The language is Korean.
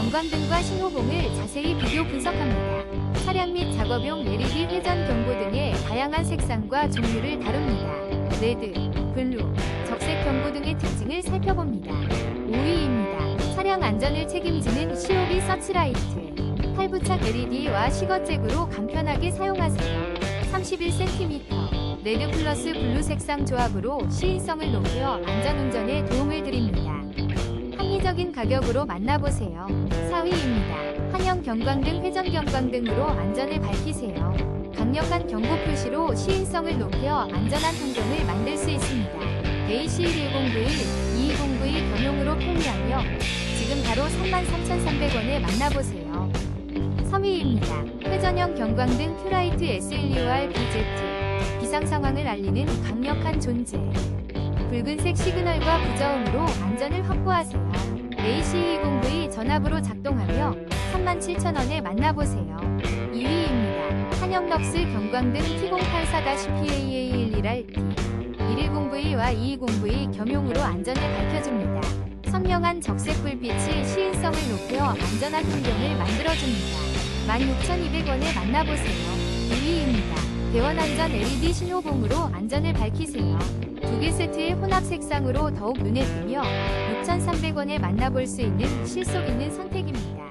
경광등과 신호봉을 자세히 비교 분석합니다. 차량 및 작업용 LED 회전 경고 등의 다양한 색상과 종류를 다룹니다. 레드, 블루, 적색 경고 등의 특징을 살펴봅니다. 5위입니다. 차량 안전을 책임지는 COB 서치라이트. 탈부착 LED와 시거잭으로 간편하게 사용하세요. 31cm. 레드 플러스 블루 색상 조합으로 시인성을 높여 안전운전에 도움을 드립니다. 합리적인 가격으로 만나보세요. 4위입니다. 한형 경광등 회전 경광등으로 안전을 밝히세요. 강력한 경고 표시로 시인성을 높여 안전한 환경을 만들 수 있습니다. AC110V, 220V 겸용으로 편리하며 지금 바로 33,300원에 만나보세요. 3위입니다. 회전형 경광등 큐라이트 SLUR BZ 비상 상황을 알리는 강력한 존재. 붉은색 시그널과 부저음으로 안전을 확보하세요. AC20V 전압으로 작동하며 37,000원에 만나보세요. 2위입니다. 한영럭스 경광등 T084-PAA11R 110V와 220V 겸용으로 안전을 밝혀줍니다. 선명한 적색 불빛이 시인성을 높여 안전한 환경을 만들어줍니다. 16,200원에 만나보세요. 2위입니다. 대원안전 LED 신호봉으로 안전을 밝히세요. 두 개 세트의 혼합 색상으로 더욱 눈에 띄며 6,300원에 만나볼 수 있는 실속 있는 선택입니다.